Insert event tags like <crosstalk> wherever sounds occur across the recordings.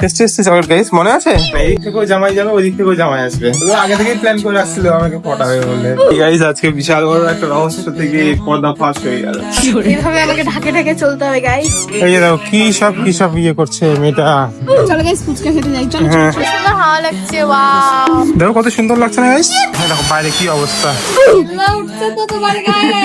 Tasty tasty chocolate guys মনে আছে? এই দিক থেকেও জামাই যাবে ওই দিক থেকেও জামাই আসবে। ওগুলো আগে থেকেই প্ল্যান করে আসছিল আমাকে পটাবে বলে। গাইস আজকে বিশাল বড় একটা রহস্য থেকে পর্দা ফাঁস হয়ে গেল। এভাবে আমাকে ঢাকে ঢাকে চলতে হবে গাইস এই যে দেখো কি সব কি সব ইয়ে করছে মেয়েটা? চলো গাইস ফুচকা খেতে যাই। চলো হ্যাঁ। সুন্দর হাওয়া লাগছে ওয়াও দেখো কত সুন্দর লাগছে না গাইস দেখো বাইরে কি অবস্থা? উঠছে তো তোমার গায়ে।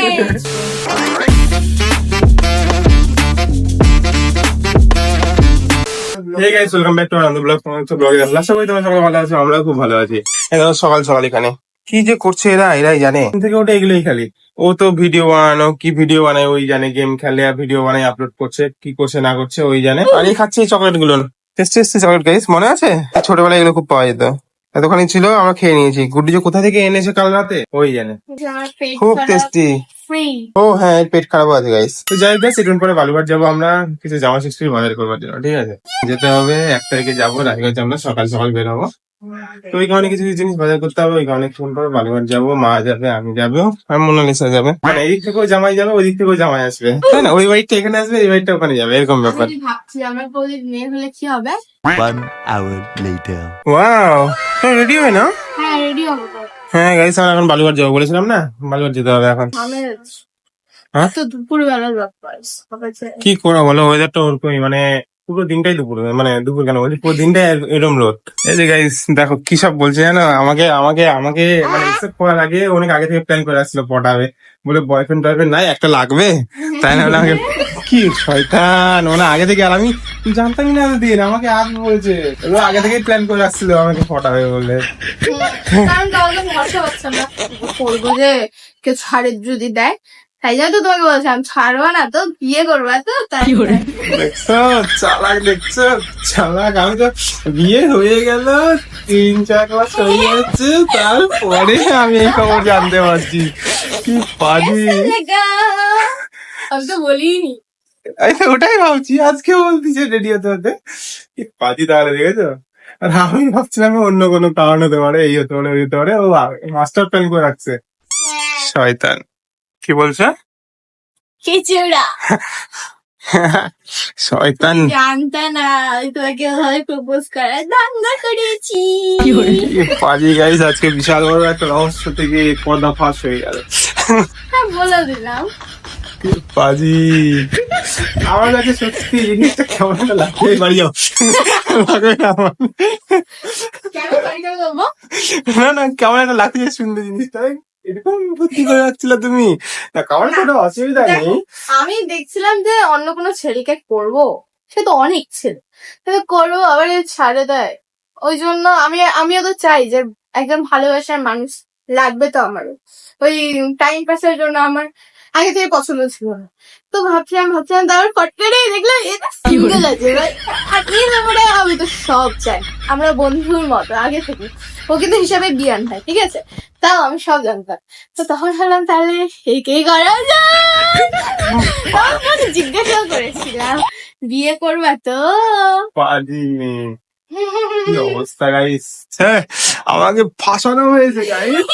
সবাই ভালো আছো আমরা খুব ভালো আছি। সকাল সকাল এখানে। কি যে করছে এরা, এরাই জানে। ওটা এগুলোই ও তো ভিডিও কি ভিডিও বানায়, ওই জানে গেম খেলে আর ভিডিও বানায় আপলোড করছে, কি করছে, না করছে, ওই জানে। খাচ্ছে এই চকলেটগুলো। চকলেট মনে আছে? ছোটবেলায় এগুলো খুব পাওয়া যেত। এতখানি ছিল আমরা খেয়ে নিয়েছি। গুড্ডি যে কোথা থেকে এনেছে কাল রাতে? ওই জানে। খুব টেস্টি ও হ্যাঁ পেট খারাপ আছে গাইস তো যাই গাইস একটু পরে বালুঘাট যাব আমরা। কিছু জামা ষষ্ঠীর বাজার করবার জন্য ঠিক আছে? যেতে হবে এক তারিখে যাব রাজগঞ্জ আমরা সকাল সকাল বেরোবো। তো ওই কারণে কিছু কিছু জিনিস বাজার করতে হবে ওই কারণে ফোন করে বালুঘাট যাব মা যাবে আমি যাব আর মোনালিসা যাবে। মানে এই দিক থেকেও জামাই যাবে ওই দিক থেকেও জামাই আসবে। তাই না? ওই বাড়িটা এখানে আসবে এই বাড়িটা ওখানে যাবে এরকম ব্যাপার। ভাবছি আমার মেয়ে হলে কি হবে? One hour later. ওয়াও তো রেডি হয় না? হ্যাঁ রেডি হব হ্যাঁ গাইস আমরা এখন বালুঘাট যাব বলেছিলাম না? বালুঘাট যেতে হবে এখন। আমি হ্যাঁ? তো দুপুর ব্যাপার কি করব বলো? ওয়েদারটা ওরকমই মানে পুরো দিনটাই দুপুর মানে দুপুর কেন বলছি? পুরো দিনটাই এরম রোদ। এই যে গাইস দেখো কি সব বলছে জানো? আমাকে আমাকে আমাকে মানে accept করার আগে অনেক আগে থেকে প্ল্যান করে আসছিল পটাবে। বলে বয়ফ্রেন্ড টয়ফ্রেন্ড নাই একটা লাগবে? তাই না বলে আমাকে কি শয়তান মানে আগে থেকে আর আমি জানতামই না দিন আমাকে আজ বলছে। এগুলো আগে থেকেই প্ল্যান করে আসছিল আমাকে পটাবে বলে। কারণ ভরসা হচ্ছে না। করব যে কেউ ছাড়ে যদি দেয় তাই জন্য তো তোমাকে বলছিলাম ছাড়বো না তো বিয়ে করব তো তাই দেখছ চালাক দেখছ চালাক আমি তো বিয়ে হয়ে গেল তিন চার মাস হয়ে যাচ্ছে তারপরে আমি এই খবর জানতে পারছি কি পাজি আমি তো বলিনি ওটাই ভাবছি আজকে বলতেছে রেডি হতে হতে কি পাজি তাহলে দেখেছ আর আমি ভাবছিলাম অন্য কোনো কারণ হতে পারে এই হতে পারে ওই হতে পারে ও মাস্টার প্ল্যান করে রাখছে শয়তান কি বলছো খিচুড়া <laughs> শয়তান। জানতে না আমি তোমাকে ওভাবে প্রপোজ করার দাঙ্গা করেছি। পাজি গাইস আজকে বিশাল বড় একটা রহস্য থেকে পর্দা ফাঁস হয়ে গেল। হ্যাঁ বলে দিলাম। পাজি। আমার কাছে সত্যি জিনিসটা কেমন একটা লাগছে বাড়ি যাও। লাগবে না আমার। না না কেমন একটা লাগছে শুনতে জিনিসটা। এরকম বুদ্ধি করে যাচ্ছিল তুমি? না কারণ কোনো অসুবিধা নেই। আমি দেখছিলাম যে অন্য কোনো ছেলেকে করব। সে তো অনেক ছেলে। কিন্তু করব আবার ছাড়ে দেয়। ওই জন্য আমি আমিও তো চাই যে একজন ভালোবাসার মানুষ লাগবে তো আমারও। ওই টাইম পাসের জন্য আমার আগে থেকে পছন্দ ছিল না। তো ভাবছিলাম ভাবছিলাম তারপর ফট করে দেখলাম এটা সিঙ্গেল আছে। আর এই ব্যাপারে আমি তো সব চাই। আমরা বন্ধুর মতো আগে থেকে। ও কিন্তু হিসাবে বিয়ান হয় ঠিক আছে? তাও আমি সব জানতাম। তো তখন ভাবলাম তাহলে একেই করা যায় জিজ্ঞাসা করেছিলাম বিয়ে করবা তো? অবস্থা গাইস হ্যাঁ আমাকে ফাঁসানো হয়েছে গাইস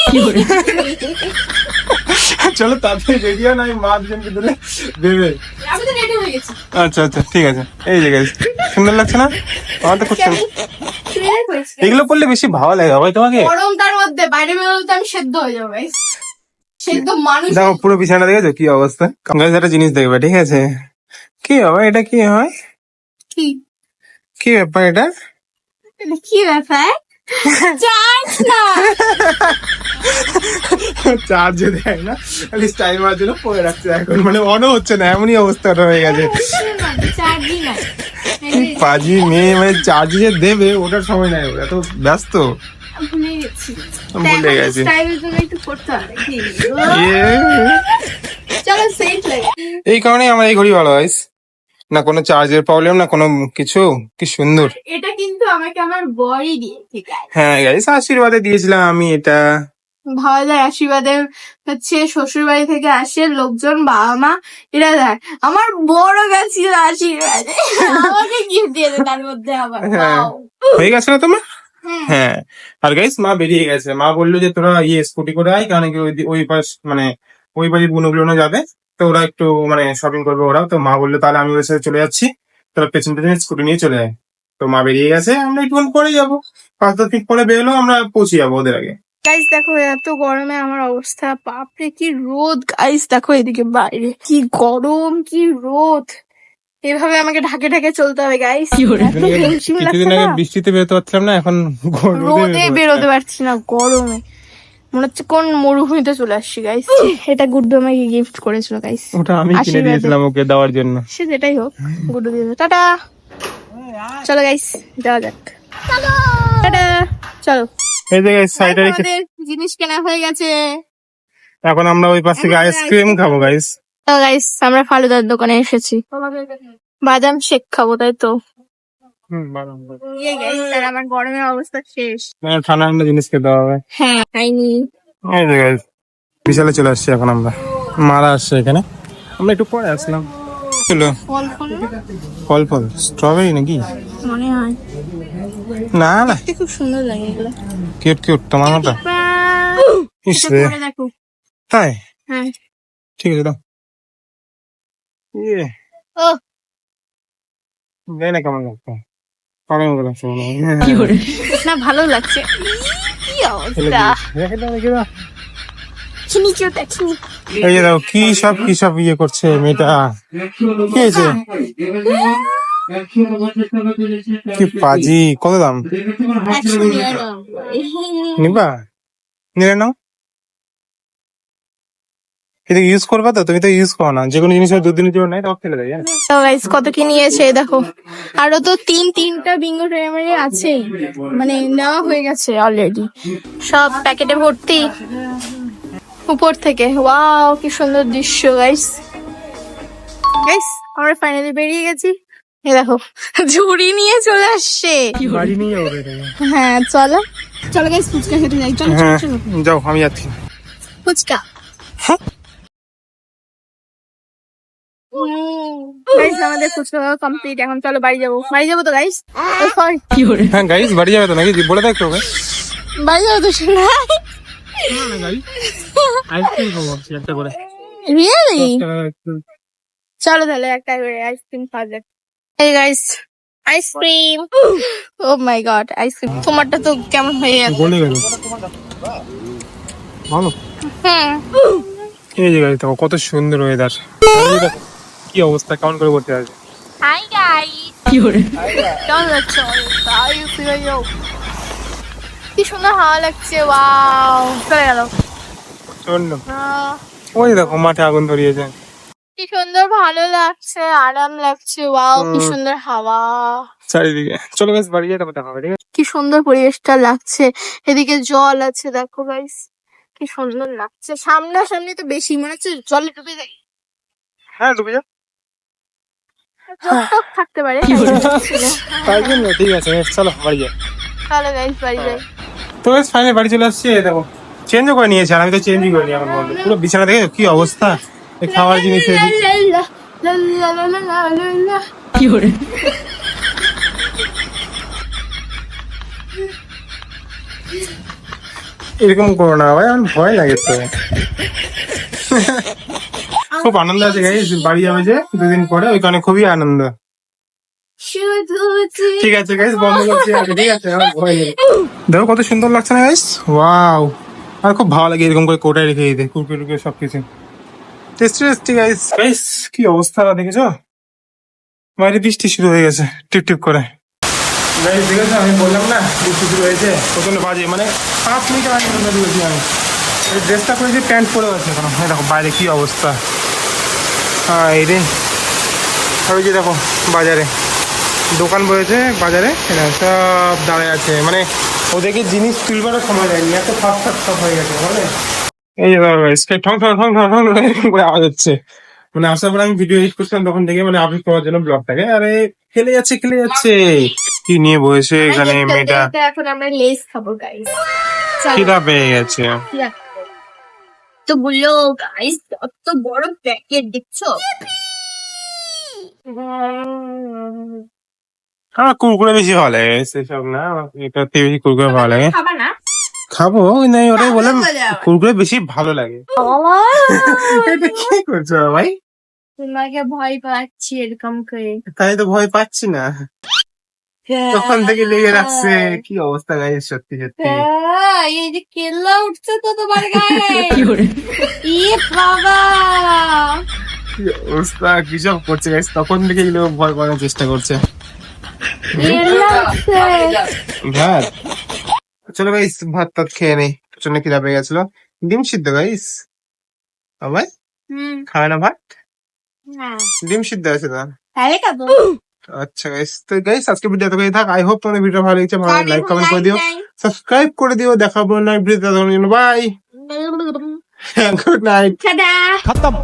চলো তাড়াতাড়ি রেডিও নাই মা দুজনকে দিলে দেবে। আমি তো রেডি হয়ে গেছি। আচ্ছা আচ্ছা ঠিক আছে। এই যে গাইস সুন্দর লাগছে না? আমার তো খুব এগুলো করলে বেশি ভালো লাগে ভাই তোমাকে? গরম তার মধ্যে বাইরে বেরোলে তো আমি সেদ্ধ হয়ে যাব সেদ্ধ মানুষ দেখো পুরো বিছানা দেখেছ? কি অবস্থা? গাইস একটা জিনিস দেখবে ঠিক আছে? কি হবে এটা কি হয় কি? কি ব্যাপার এটা? এটা কি ব্যাপার? চার্জ না। চার্জে দেয় না খালি স্টাইল মারার জন্য পরে রাখছে এখন। মানে অনও হচ্ছে না এমনই অবস্থাটা হয়ে গেছে। চার্জই না। পাজি মেয়ে মানে চার্জ যে দেবে ওটার সময় নাই ওরা। তো ব্যস্ত? ভুলে গেছি। ভুলে গেছি। স্টাইলের জন্য একটু করতে হবে ইয়ে। চলো সেট লাগে এই কারণেই আমার এই ঘড়ি ভালো গাইস না কোনো চার্জের প্রবলেম না কোনো কিছু। কি সুন্দর। এটা কিন্তু আমাকে আমার বড়ই দিয়ে ঠিক আছে হ্যাঁ গাইস আশীর্বাদে দিয়েছিলাম আমি এটা। ভাবা যায় আশীর্বাদের হচ্ছে শ্বশুর বাড়ি থেকে আসে লোকজন বাবা মা এরা দেয়। আমার বড় গেছিল আশীর্বাদে। আমাকে গিফট দিয়ে তার মধ্যে আবার। হ্যাঁ। হয়ে গেছে না তোমার? হ্যাঁ। হ্যাঁ। আর গাইস মা বেরিয়ে গেছে। মা বলল যে তোরা ইয়ে স্কুটি করে আয় কারণ কি ওই ওই পাশ মানে ওই বাড়ির বুনোগুলো যাবে। তো ওরা একটু মানে শপিং করবে ওরা তো মা বলল তাহলে আমি ওর সাথে চলে যাচ্ছি। তোরা পেছন পেছনে স্কুটি নিয়ে চলে যায় তো মা বেরিয়ে গেছে। আমরা একটুক্ষণ পরে যাব। পাঁচ দশ মিনিট পরে বেরোলেও আমরা পৌঁছে যাব ওদের আগে। গাইস দেখো এত গরমে আমার অবস্থা বাপরে কি রোদ। গাইস দেখো এদিকে বাইরে কি গরম কি রোদ। এভাবে আমাকে ঢাকে ঢাকে চলতে হবে গাইস এত হিমশিম লাগছে কিছুদিন আগে না। বৃষ্টিতে বেরোতে পারছিলাম না এখন রোদে বেরোতে পারছি না। গরমে। মনে হচ্ছে কোন মরুভূমিতে চলে আসছি গাইস এটা গুড্ডু আমাকে গিফট করেছিল গাইস ওটা আমি কিনে দিয়েছিলাম ওকে দেওয়ার জন্য। সে যেটাই হোক গুড্ডু দিয়ে টাটা। চলো গাইস যাওয়া যাক। টাটা। চলো। এই যে সাইডে রেখে জিনিস কেনা হয়ে গেছে। এখন আমরা ওই পাশ থেকে আইসক্রিম খাব গাইস তো গাইস আমরা ফালুদার দোকানে এসেছি। বাদাম শেক খাব তাই তো। ইয়ে আমার গরমের অবস্থা শেষ। ঠান্ডা ঠান্ডা জিনিস খেতে হবে। হ্যাঁ খাইনি। এই যে guys, বিশালে চলে আসছি এখন আমরা। মারা আসছে এখানে। আমরা একটু পরে আসলাম। ফল ফল। ফল ফল। স্ট্রবেরি নাকি? মনে হয়। না না। খুব সুন্দর লাগে এগুলো। কিউট কিউট তোমার মতো। ইস রে। পরে দেখো। তাই? হ্যাঁ। ঠিক আছে দাও। ইয়ে। ও। জানি না কেমন লাগছে। পাগল মতো লাগছে মনে হয়। না ভালো লাগছে। কি অবস্থা? রেখে দাও, রেখে দাও। এই কি সব কি সব ইয়ে করছে মেয়েটা? কি হয়েছে? কি পাজি? কত দাম? নিবা? নিলে নাও। এটা ইউজ করবা তো? তুমি তো ইউজ করো না। যে কোনো জিনিস দু দিনের জন্য নেই তখন ফেলে দেয় তো গাইস কত কি নিয়েছে দেখো। আরও তো তিন তিনটা বিঙ্গো ট্রেমারে আছেই মানে নেওয়া হয়ে গেছে অলরেডি সব প্যাকেটে ভর্তি। উপর থেকে। ওয়াও কি সুন্দর দৃশ্য গাইস গাইস আমরা ফাইনালি বেরিয়ে গেছি। এই দেখো ঝুড়ি নিয়ে চলে আসছে। বাড়ি নিয়ে যাব হ্যাঁ চলো। চলো গাইস ফুচকা খেতে যাই। চলো হ্যাঁ চলো। যাও আমি যাচ্ছি। ফুচকা। গাইস আমাদের ফুচকা কমপ্লিট এখন চলো বাড়ি যাব। বাড়ি যাব তো গাইস সরি হ্যাঁ গাইস বাড়ি যাবে তো নাকি? বলে হবে বাড়ি যাব তো শোনা আইসক্রিম খাব একটা করে। রিয়েলি চলো তাহলে একটা করে আইসক্রিম খাওয়া যাক। এই guys ice cream oh my god ice cream তোমারটা তো কেমন হয়ে গেল ভালো? হুম। এই যে গাড়ি দেখো কত সুন্দর ওয়েদার কি অবস্থা? কেমন করে বলতে আছে হাই গাইস কেমন লাগছে কি সুন্দর হাওয়া লাগছে ওয়াও চলে গেল। আহ, ওই দেখো মাঠে আগুন ধরিয়েছে। কি সুন্দর ভালো লাগছে আরাম লাগছে ওয়াও কি সুন্দর হাওয়া। চারিদিকে। চলো গাছ বাড়ি যাই তারপর দেখা হবে ঠিক আছে? কি সুন্দর পরিবেশটা লাগছে। এদিকে জল আছে দেখো গাইস কি সুন্দর লাগছে। সামনাসামনি তো বেশি মনে হচ্ছে জলে ডুবে যাই। হ্যাঁ ডুবে জল থাকতে পারে তাই জন্য ঠিক আছে চলো বাড়ি যাই। চলো গাইস বাড়ি যাই। তো ফাইনালি বাড়ি চলে আসছি দেখো চেঞ্জও করে নিয়েছে আর আমি তো চেঞ্জই করিনি এখন পুরো বিছানা দেখে কি অবস্থা? খাওয়ার জিনিস এরকম করো না ভাই আমার ভয় লাগে খুব আনন্দ আছে গাইস বাড়ি যাবে যে দুদিন পরে ওই কারণে খুবই আনন্দ। ঠিক আছে গাইস বন্ধ করছি ঠিক আছে দেখো কত সুন্দর লাগছে না গাইস? ওয়াও আর খুব ভালো লাগে এরকম করে কোটায় রেখে দিতে কুকুর সব সবকিছু। টেস্টি টেস্টি গাইস গাইস কি অবস্থা দেখেছ? বাইরে বৃষ্টি শুরু হয়ে গেছে টিপ টিপ করে। গাইস দেখেছ আমি বললাম না বৃষ্টি শুরু হয়েছে। প্রচণ্ড বাজে মানে পাঁচ মিনিট আগে বন্ধ দিয়েছি আমি। এই ড্রেসটা পরেছি প্যান্ট পরে আছে এখন। দেখো বাইরে কি অবস্থা। হ্যাঁ এই রে। আর ওই যে দেখো বাজারে। দোকান বসেছে বাজারে সব দাঁড়ায় আছে। মানে ওদেরকে জিনিস তুলবারও সময় দেয়নি এত ফাস্ট ফাস্ট সব হয়ে গেছে বুঝলে? এই যে ধরো guys, ঠং ঠং ঠং ঠং ঠং এরকম করে আওয়াজ হচ্ছে। মানে আসার পর আমি ভিডিও এডিট করছিলাম তখন থেকে মানে আপলোড করার জন্য ব্লগটাকে আরে খেলে যাচ্ছে খেলে যাচ্ছে। কি নিয়ে বসেছে এখানে মেয়েটা? এখন আমরা লেস খাব গাইস খিদা পেয়ে গেছে। তো বলল গাইস কত বড় প্যাকেট দেখছ? আমার কুরকুরে বেশি ভালো লাগে সেসব না। এটা বেশি কুরকুরে ভালো লাগে। খাবা না? খাব নাই ওটাই বললাম কুরকুরে বেশি ভালো লাগে। এটা কি করছ ভাই? তোমাকে ভয় পাচ্ছি এরকম করে। তাই তো ভয় পাচ্ছি না। তখন থেকে লেগে রাখছে? কি অবস্থা গাইস সত্যি সত্যি। হ্যাঁ, এই যে কেল্লা উঠছে তো তোমার গায়ে। <laughs> ই বাবা। কি অবস্থা কি সব করছে গাইস? তখন থেকে লোক ভয় পাওয়ার চেষ্টা করছে। কেল্লা উঠছে। ভাত? চলো গাইস ভাত টাত খেয়ে নেই। প্রচণ্ড খিদা পেয়ে গেছিল। ডিম সিদ্ধ গাইস বাবাই খাবে না ভাত? ডিম সিদ্ধ আছে তো? আচ্ছা গাইস তো গাইস আজকে ভিডিও তো থাক। আই হোপ তোমাদের ভিডিও ভালো লেগেছে। ভালো লাইক কমেন্ট করে দিও। সাবস্ক্রাইব করে দিও। দেখাবো না ভিডিও দেখানোর জন্য বাই গুড নাইট খতম